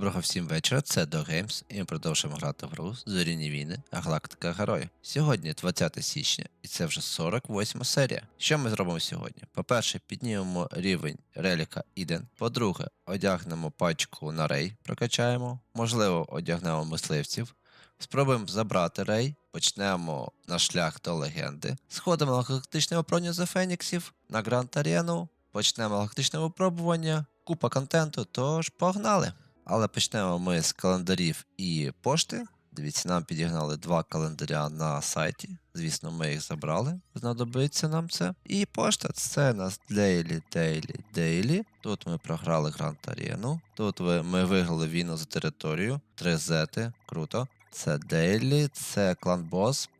Доброго всім вечора, це Do Games, і ми продовжуємо грати в гру Зоріні війни, Галактика Герої. Сьогодні 20 січня, і це вже 48 серія. Що ми зробимо сьогодні? По-перше, піднімемо рівень реліка Іден. По-друге, одягнемо пачку на рей, прокачаємо, можливо, одягнемо мисливців. Спробуємо забрати рей, почнемо наш шлях до легенди, сходимо на галактичне випробування за Феніксів, на Гранд Арену, почнемо галактичне випробування, купа контенту, тож погнали! Але почнемо ми з календарів і пошти. Дивіться, нам підігнали два календаря на сайті. Звісно, ми їх забрали. Знадобиться нам це. І пошта це у нас Daily, Daily, Daily. Тут ми програли Гранд Аріну. Тут ми виграли війну за територію. Три зети. Круто. Це Daily, це клан бос.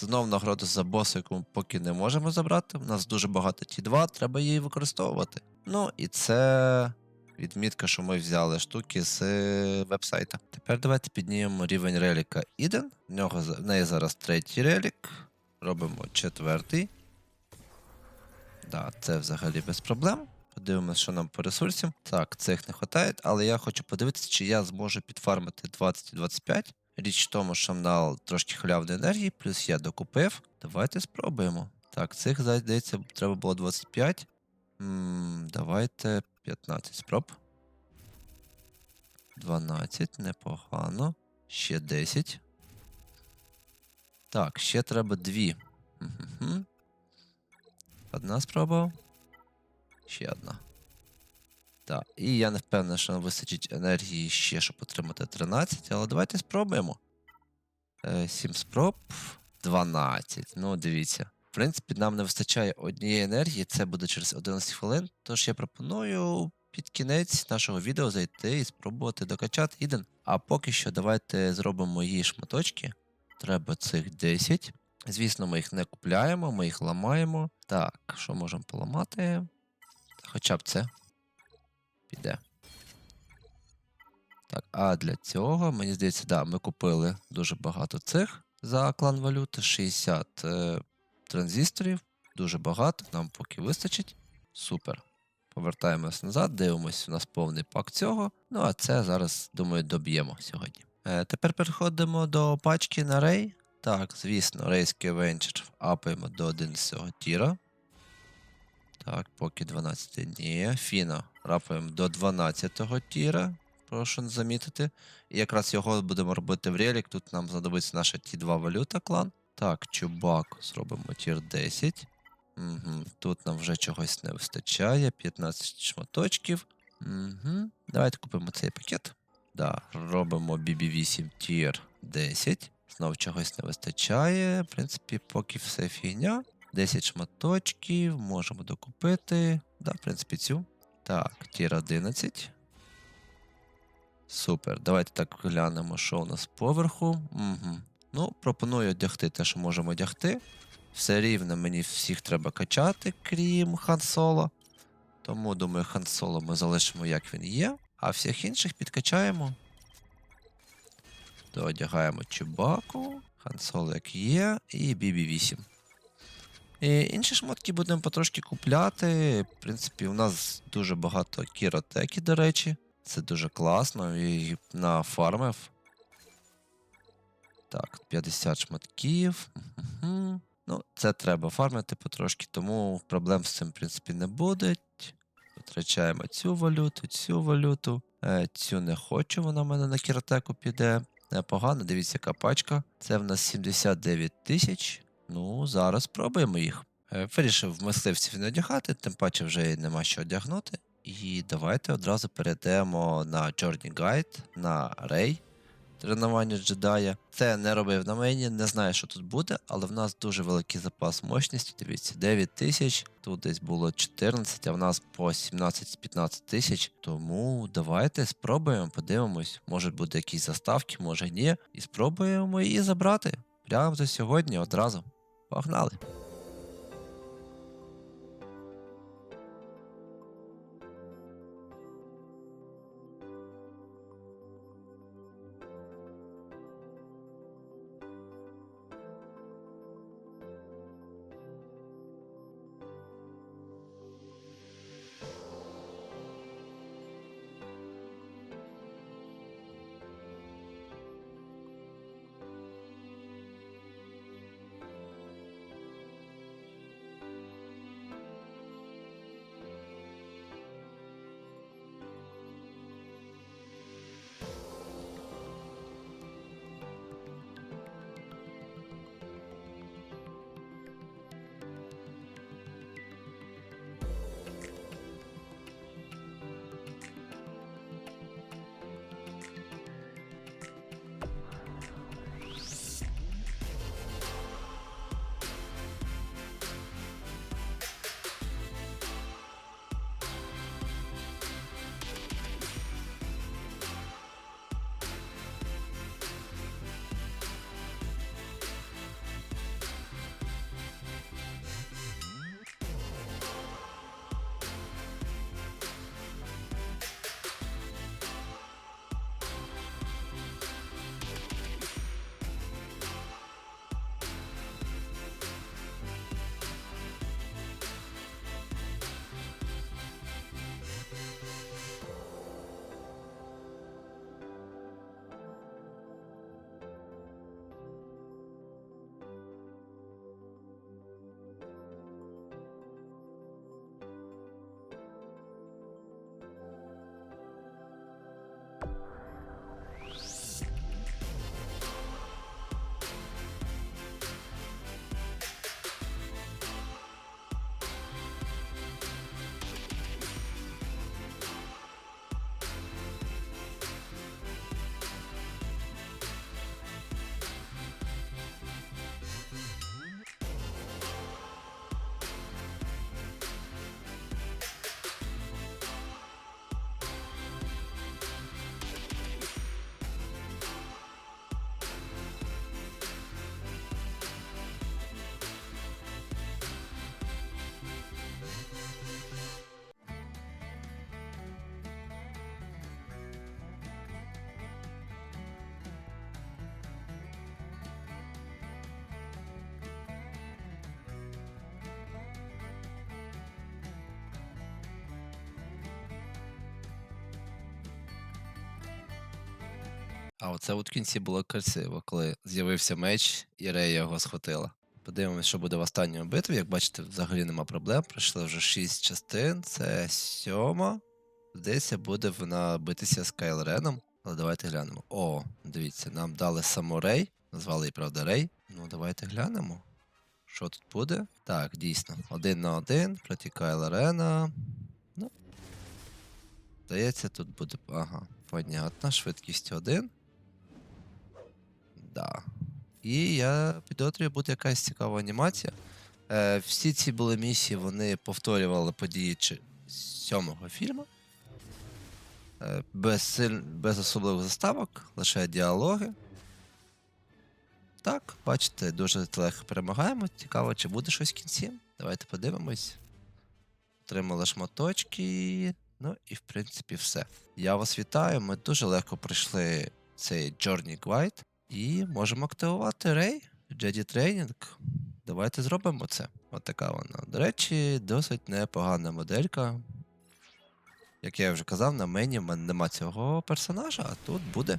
Знов нагороду за боса, яку ми поки не можемо забрати. У нас дуже багато ті 2 треба її використовувати. Ну і це Відмітка, що ми взяли штуки з е, вебсайта. Тепер давайте піднімемо рівень реліка Іден. В нього в неї зараз третій релік. Робимо четвертий. Да, це взагалі без проблем. Подивимося, що нам по ресурсам. Так, цих не вистачає, але я хочу подивитися, чи я зможу підфармити 20-25. Річ в тому, що нам трошки халявної енергії, плюс я докупив. Давайте спробуємо. Так, цих, здається, треба було 25. М -м, давайте 15 спроб. 12, непогано. Ще 10. Так, ще треба 2. Угу. Одна спроба. Ще одна. Так, і я не впевнений, що нам вистачить енергії ще, щоб отримати 13, але давайте спробуємо. 7 е, спроб. 12. Ну, дивіться. В принципі, нам не вистачає однієї енергії, це буде через 11 хвилин. Тож я пропоную під кінець нашого відео зайти і спробувати докачати Іден. А поки що давайте зробимо її шматочки. Треба цих 10. Звісно, ми їх не купляємо, ми їх ламаємо. Так, що можемо поламати? Хоча б це піде. Так, а для цього, мені здається, да, ми купили дуже багато цих за клан валюти. 60 транзисторів, дуже багато, нам поки вистачить. Супер. Повертаємось назад, дивимось, у нас повний пак цього. Ну а це зараз, думаю, доб'ємо сьогодні. Е, Тепер переходимо до пачки на рей. Так, звісно, рейський венчер апаємо до 11 тіра. Так, поки 12 ні. Фіно рапаємо до 12 тіра. Прошу замітити. І якраз його будемо робити в релік. Тут нам знадобиться наша Ті2 валюта клан. Так, чубак зробимо тір 10. Угу. Тут нам вже чогось не вистачає. 15 шматочків. Угу. Давайте купимо цей пакет. Да, Робимо BB8 тір 10. Знову чогось не вистачає. В принципі, поки все фігня. 10 шматочків, можемо докупити. Да, в принципі, цю. Так, тір 11. Супер. Давайте так глянемо, що у нас поверху. Угу. Ну, пропоную одягти те, що можемо одягти. Все рівно мені всіх треба качати, крім Хан Соло. Тому, думаю, Хан Соло ми залишимо, як він є. А всіх інших підкачаємо. То одягаємо Чубаку, Хан Соло як є, і BB8. І Інші шмотки будемо потрошки купляти. В принципі, у нас дуже багато кіротеки, до речі. Це дуже класно і нафармив. Так, 50 шматків. Угу. Ну, це треба фармити потрошки, тому проблем з цим, в принципі, не буде. Витрачаємо цю валюту, цю валюту. Е, Цю не хочу, вона в мене на кіротеку піде. Непогано, дивіться, яка пачка. Це в нас 79 тисяч. Ну, зараз спробуємо їх. Е, Вирішив мисливців не одягати, тим паче вже нема що одягнути. І давайте одразу перейдемо на Journey Guide, на Ray тренування джедая. Це не робив на мені, не знаю, що тут буде, але в нас дуже великий запас мощності. Дивіться, 9 тисяч, тут десь було 14, а в нас по 17-15 тисяч. Тому давайте спробуємо, подивимось. Може буде якісь заставки, може ні. І спробуємо її забрати. Прямо за сьогодні одразу. Погнали! А оце от в кінці було красиво, коли з'явився меч і Рея його схватила. Подивимось, що буде в останньому битві. Як бачите, взагалі нема проблем. Пройшли вже 6 частин. Це сьома. Здається, буде вона битися з Кайлреном. Але давайте глянемо. О, дивіться, нам дали саму Рей. Назвали її, правда, Рей. Ну, давайте глянемо. Що тут буде? Так, дійсно. Один на один проти Кайлерена. Ну. Здається, тут буде. Ага, понятно. Швидкість один. Да. І я підозрюю, буде якась цікава анімація. Е, всі ці були місії, вони повторювали події чи- сьомого фільму. Е, без, без особливих заставок, лише діалоги. Так, бачите, дуже легко перемагаємо. Цікаво, чи буде щось в кінці. Давайте подивимось. Отримали шматочки. Ну і в принципі все. Я вас вітаю. Ми дуже легко пройшли цей Journey Guide і можемо активувати Рей, Jedi Training. Давайте зробимо це. Отака вона. До речі, досить непогана моделька. Як я вже казав, на мені в мене нема цього персонажа, а тут буде.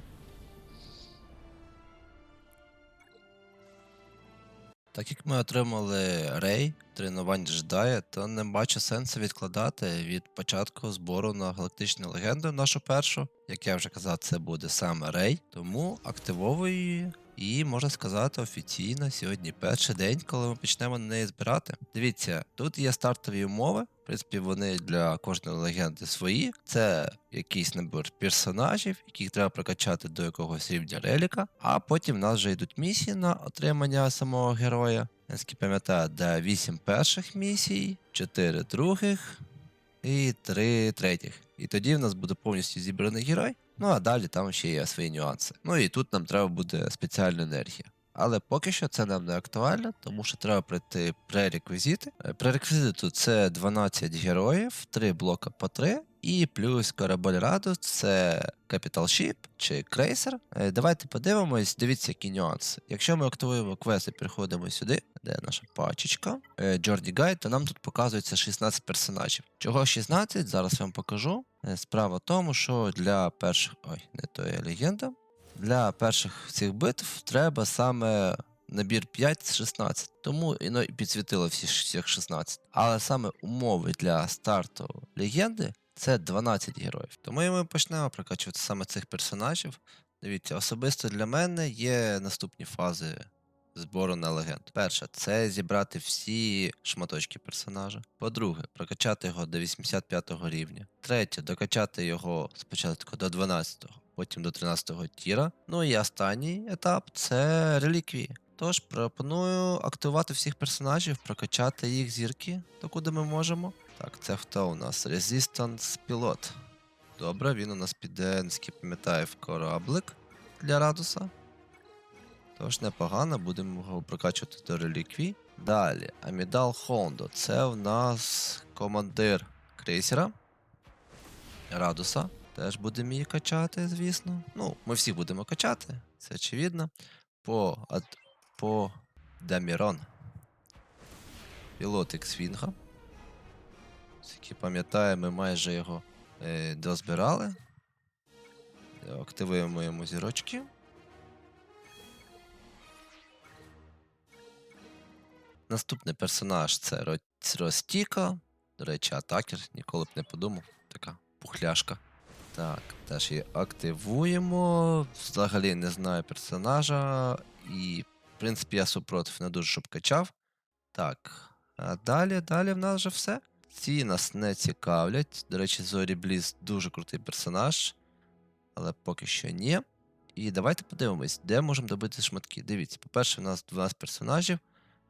Так як ми отримали рей, тренувань джедая, то не бачу сенсу відкладати від початку збору на галактичну легенду нашу першу. Як я вже казав, це буде саме рей. Тому активовую її. І можна сказати офіційно сьогодні перший день, коли ми почнемо на неї збирати. Дивіться, тут є стартові умови. В принципі, вони для кожної легенди свої. Це якийсь набір персонажів, яких треба прокачати до якогось рівня реліка. А потім в нас вже йдуть місії на отримання самого героя. Наскільки пам'ятаю, де 8 перших місій, 4 других і 3 третіх. І тоді в нас буде повністю зібраний герой. Ну а далі там ще є свої нюанси. Ну і тут нам треба буде спеціальна енергія. Але поки що це нам не актуально, тому що треба пройти пререквізити. Е, Пререквізити тут це 12 героїв, 3 блока по 3, і плюс корабель Радус це Capital Ship чи крейсер. Е, Давайте подивимось, дивіться, які нюанси. Якщо ми активуємо квест і переходимо сюди, де наша пачечка, е, Journey Guide, то нам тут показується 16 персонажів. Чого 16? Зараз я вам покажу. Е, Справа в тому, що для перших. Ой, не то є легенда. Для перших цих битв треба саме набір 5 з 16. Тому і ну, підсвітило всіх 16. Але саме умови для старту легенди це 12 героїв. Тому і ми почнемо прокачувати саме цих персонажів. Дивіться, особисто для мене є наступні фази збору на легенду. Перше, це зібрати всі шматочки персонажа. По-друге, прокачати його до 85 рівня. Третє, докачати його спочатку до 12, потім до 13 тіра. Ну і останній етап це реліквії. Тож пропоную активувати всіх персонажів, прокачати їх зірки, докуди ми можемо. Так, це хто у нас? Resistance Pilot. Добре, він у нас піде, наскільки пам'ятаю, в кораблик для Радуса. Тож непогано, будемо його прокачувати до реліквій. Далі, Амідал Хондо. Це в нас командир крейсера. Радуса. Теж будемо її качати, звісно. Ну, ми всі будемо качати, це очевидно. По, ад, по Дамірон. Пілот Іксвінга. Скільки пам'ятаю, ми майже його е, дозбирали. Активуємо йому зірочки. Наступний персонаж це Ро- Ростіка. До речі, атакер, ніколи б не подумав. Така пухляшка. Так, теж її активуємо. Взагалі не знаю персонажа. І, в принципі, я супротив не дуже щоб качав. Так. А далі, далі в нас вже все. Ці нас не цікавлять. До речі, Зорі Бліз дуже крутий персонаж. Але поки що ні. І давайте подивимось, де можемо добити шматки. Дивіться, по-перше, у нас 12 персонажів.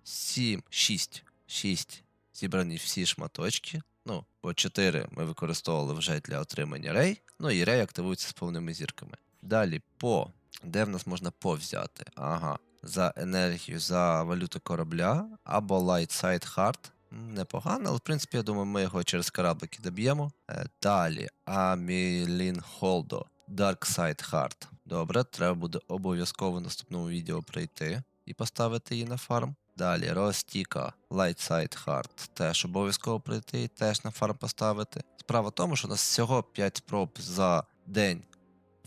7, 6, 6 зібрані всі шматочки. Ну, по 4 ми використовували вже для отримання рей. Ну і рей активується з повними зірками. Далі по. Де в нас можна по взяти? Ага. За енергію, за валюту корабля або Light Side Heart. Непогано, але в принципі, я думаю, ми його через кораблики доб'ємо. Е, Далі Амілін Холдо. Dark Side Heart. Добре, треба буде обов'язково в наступному відео пройти і поставити її на фарм. Далі Ростіка, Light Side Heart. Теж обов'язково прийти і теж на фарм поставити. Справа в тому, що у нас всього 5 спроб за день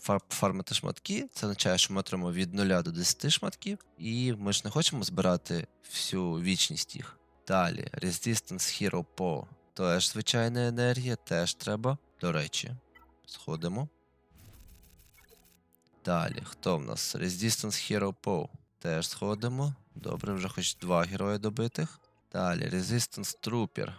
фар- фармити шматки. Це означає, що ми отримаємо від 0 до 10 шматків, і ми ж не хочемо збирати всю вічність їх. Далі, Resistance Hero Po. Теж звичайна енергія, теж треба. До речі, сходимо. Далі, хто в нас? Resistance Hero Po. Теж сходимо. Добре, вже хоч два герої добитих. Далі, Resistance Trooper.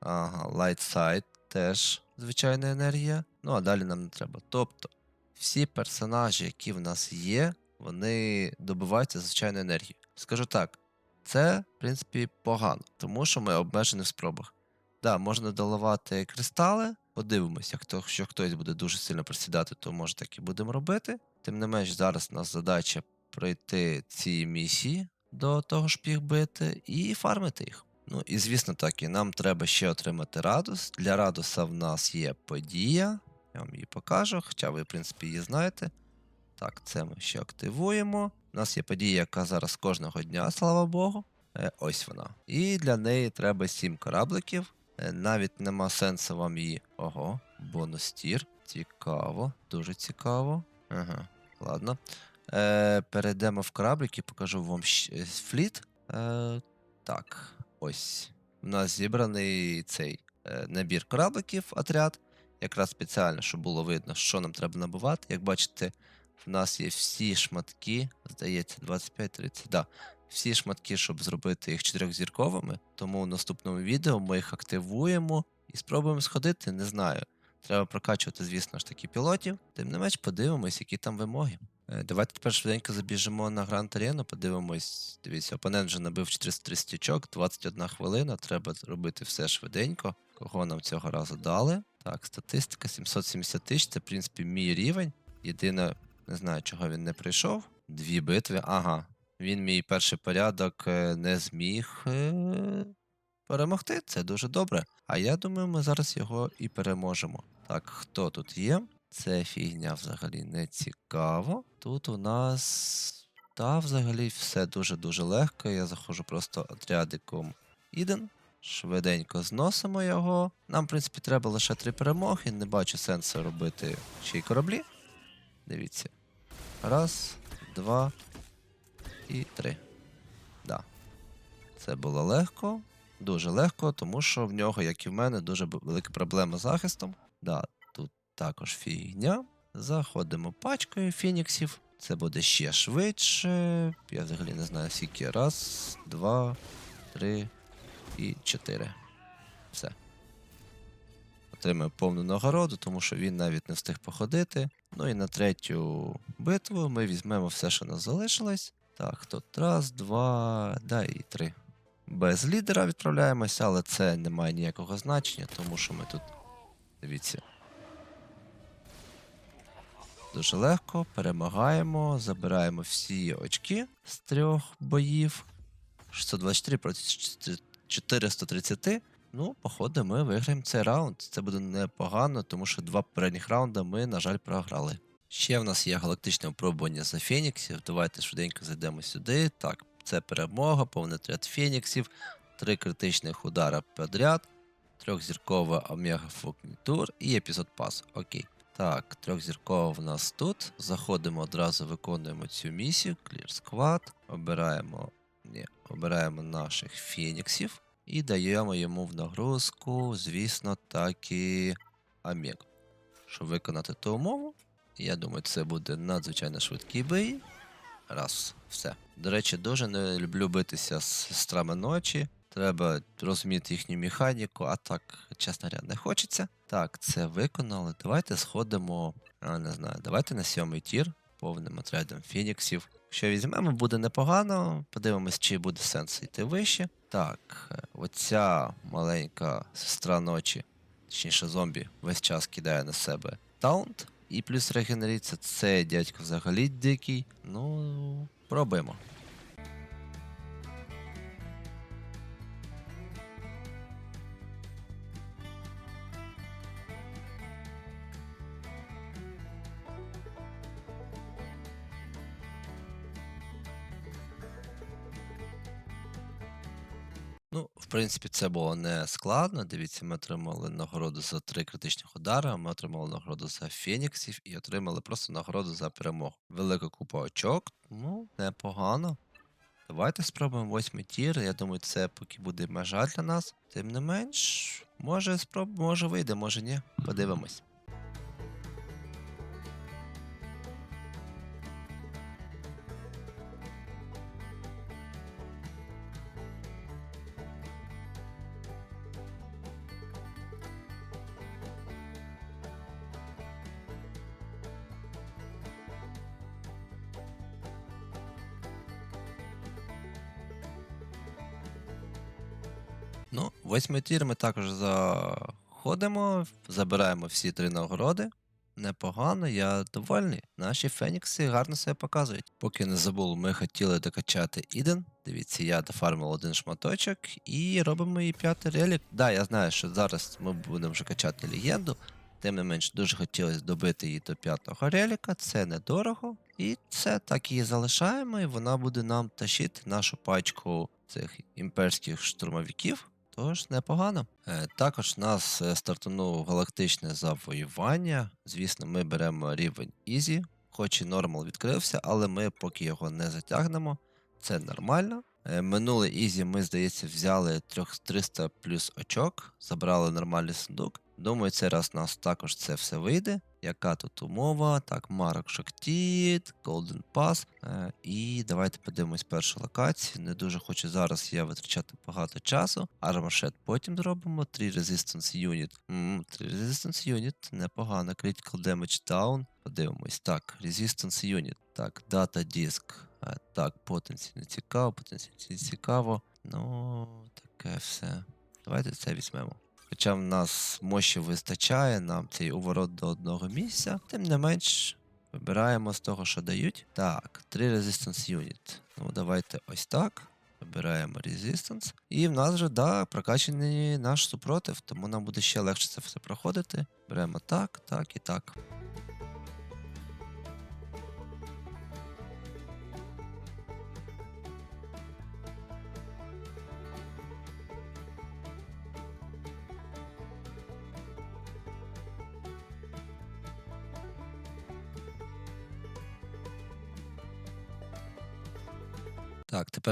Ага, Light Side теж звичайна енергія. Ну а далі нам не треба. Тобто, всі персонажі, які в нас є, вони добиваються звичайну енергію. Скажу так, це, в принципі, погано, тому що ми обмежені в спробах. Да, можна доливати кристали, подивимось, як якщо хтось буде дуже сильно присідати, то може так і будемо робити. Тим не менш, зараз у нас задача пройти ці місії до того, щоб їх бити, і фармити їх. Ну і звісно так, і нам треба ще отримати радус. Для радуса в нас є подія. Я вам її покажу, хоча ви, в принципі, її знаєте. Так, це ми ще активуємо. У нас є подія, яка зараз кожного дня, слава Богу. Е, ось вона. І для неї треба 7 корабликів. Е, навіть нема сенсу вам її. Ого, бонус тір. Цікаво, дуже цікаво. Ага, ладно. Е, перейдемо в кораблик і покажу вам е, фліт. Е, так, ось. У нас зібраний цей е, набір корабликів, отряд. Якраз спеціально, щоб було видно, що нам треба набувати. Як бачите, в нас є всі шматки, здається, 25-30, да. Всі шматки, щоб зробити їх чотирьохзірковими. Тому в наступному відео ми їх активуємо і спробуємо сходити, не знаю. Треба прокачувати, звісно ж таки, пілотів. Тим не менш, подивимось, які там вимоги. Е, Давайте тепер швиденько забіжимо на Гранд Арену, подивимось. Дивіться, опонент вже набив 430 очок, 21 хвилина. Треба робити все швиденько. Кого нам цього разу дали? Так, статистика 770 тисяч, це, в принципі, мій рівень. Єдине, не знаю, чого він не прийшов. Дві битви. Ага. Він мій перший порядок е, не зміг е, перемогти. Це дуже добре. А я думаю, ми зараз його і переможемо. Так, хто тут є? Це фігня взагалі не цікаво. Тут у нас. Та взагалі все дуже-дуже легко. Я заходжу просто отрядиком Іден. Швиденько зносимо його. Нам, в принципі, треба лише три перемоги. Не бачу сенсу робити ще й кораблі. Дивіться. Раз, два і три. Да. Це було легко. Дуже легко, тому що в нього, як і в мене, дуже велика проблема з захистом. Да, також фігня. Заходимо пачкою фініксів. Це буде ще швидше. Я взагалі не знаю скільки. Раз, два, три і чотири. Все. Отримаю повну нагороду, тому що він навіть не встиг походити. Ну і на третю битву ми візьмемо все, що нас залишилось. Так, тут раз, два, да і три. Без лідера відправляємося, але це не має ніякого значення, тому що ми тут. Дивіться. Дуже легко, перемагаємо, забираємо всі очки з трьох боїв. 624 проти 430. Ну, походу, ми виграємо цей раунд. Це буде непогано, тому що два попередніх раунди ми, на жаль, програли. Ще в нас є галактичне випробування за Феніксів. Давайте швиденько зайдемо сюди. Так, це перемога, повний отряд Феніксів, три критичних удара подряд, трьохзіркова Омега Фокнітур і епізод пас. Окей. Так, трьохзіркова в нас тут. Заходимо одразу, виконуємо цю місію. Clear Squad. Обираємо, ні, обираємо наших феніксів і даємо йому в нагрузку, звісно, так і Омегу. Щоб виконати ту умову, я думаю, це буде надзвичайно швидкий бій. Раз, все. До речі, дуже не люблю битися з сестрами ночі. Треба розуміти їхню механіку, а так, чесно говоря, не хочеться. Так, це виконали. Давайте сходимо. А, не знаю, давайте на сьомий тір повним отрядом фініксів. Якщо візьмемо, буде непогано. Подивимось, чи буде сенс йти вище. Так, е, оця маленька сестра ночі, точніше зомбі, весь час кидає на себе таунт. І плюс регенерація, це дядько взагалі дикий. Ну, пробуємо. Принципі, це було не складно. Дивіться, ми отримали нагороду за три критичних удари, ми отримали нагороду за феніксів і отримали просто нагороду за перемогу. Велика купа очок, ну, непогано. Давайте спробуємо восьмий тір. Я думаю, це поки буде межа для нас. Тим не менш, може спроб... може вийде, може ні. Подивимось. Восьмий тір ми також заходимо, забираємо всі три нагороди. Непогано, я довольний. Наші фенікси гарно себе показують. Поки не забув, ми хотіли докачати Іден. Дивіться, я дофармив один шматочок і робимо її п'ятий релік. Да, я знаю, що зараз ми будемо вже качати легенду. Тим не менш, дуже хотілося добити її до п'ятого реліка, це недорого. І це так і залишаємо, і вона буде нам тащити нашу пачку цих імперських штурмовиків. Тож непогано. Е, також нас е, стартанув галактичне завоювання. Звісно, ми беремо рівень Ізі, хоч і нормал відкрився, але ми поки його не затягнемо. Це нормально. Е, Минуле Ізі ми, здається, взяли 300 плюс очок, забрали нормальний сундук. Думаю, цей раз у нас також це все вийде. Яка тут умова? Так, Марок Шактіт, Golden Pass. Е, і давайте подивимось першу локацію. Не дуже хочу зараз я витрачати багато часу. Shed потім зробимо. 3 Resistance Unit. М, 3 Resistance Unit, непогано. Critical Damage Down. Подивимось. Так, Resistance Unit. Так, Data Disk. Е, Так, потенційно цікаво, потенційно цікаво. Ну, таке все. Давайте це візьмемо. Хоча в нас мощі вистачає, нам цей уворот до одного місця. Тим не менш, вибираємо з того, що дають. Так, 3 Resistance Unit. Ну, давайте ось так. Вибираємо Resistance. І в нас вже, да, прокачаний наш супротив, тому нам буде ще легше це все проходити. Беремо так, так і так.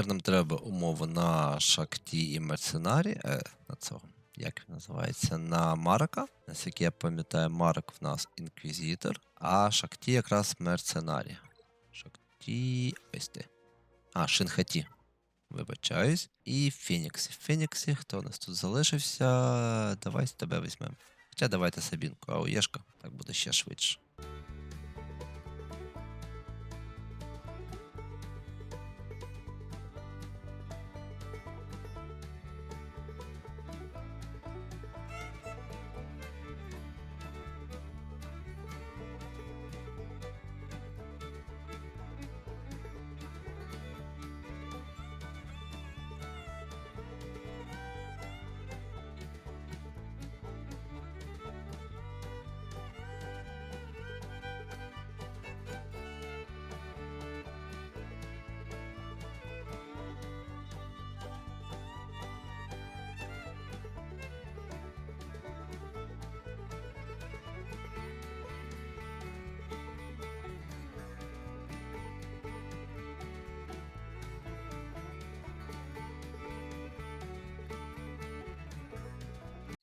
Тепер нам треба умову на Шакті і Мерценарі. Е, на цього. Як він називається? На Марака. Наскільки я пам'ятаю, Марак в нас інквізитор, а Шакті якраз мерценарі. Шакті. Ось ти. А, Шинхаті. Вибачаюсь. І Феніксі. Феніксі, хто у нас тут залишився? Давай з тебе візьмемо. Хоча давайте Сабінку, а Оєшка, так буде ще швидше.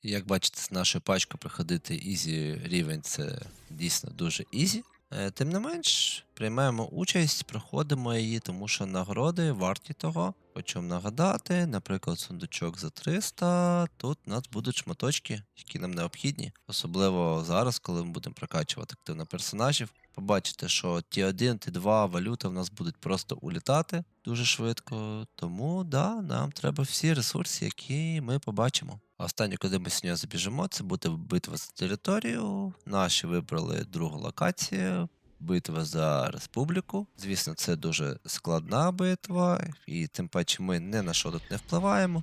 Як бачите, з нашою пачкою приходити ізі рівень це дійсно дуже ізі. Е, Тим не менш, приймаємо участь, проходимо її, тому що нагороди варті того. Хочу нагадати, наприклад, сундучок за 300, тут у нас будуть шматочки, які нам необхідні. Особливо зараз, коли ми будемо прокачувати активно персонажів. Побачите, що ті 1, ті 2 валюта в нас будуть просто улітати дуже швидко. Тому да, нам треба всі ресурси, які ми побачимо. Останнє, куди ми сьогодні забіжимо, це буде битва за територію. Наші вибрали другу локацію. Битва за республіку. Звісно, це дуже складна битва, і тим паче ми не на що тут не впливаємо.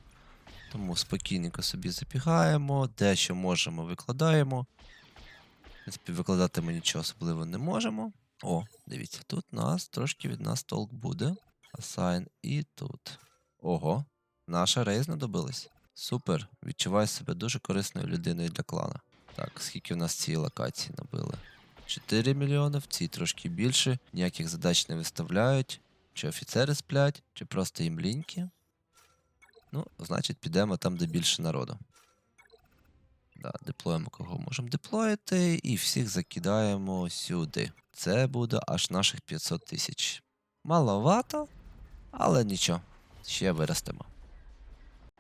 Тому спокійненько собі забігаємо, дещо можемо, викладаємо. Принципі, викладати ми нічого особливо не можемо. О, дивіться, тут нас трошки від нас толк буде. Assign і тут. Ого, наша рейс знадобилась. Супер. Відчуваю себе дуже корисною людиною для клана. Так, скільки в нас цієї локації набили? 4 мільйони, в цій трошки більше. Ніяких задач не виставляють. Чи офіцери сплять, чи просто їм ліньки. Ну, значить, підемо там, де більше народу. Да, Деплоємо кого можемо деплоїти, і всіх закидаємо сюди. Це буде аж наших 500 тисяч. Маловато, але нічого, ще виростемо.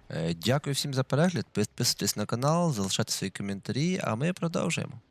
Е, Дякую всім за перегляд. Підписуйтесь на канал, залишайте свої коментарі, а ми продовжуємо.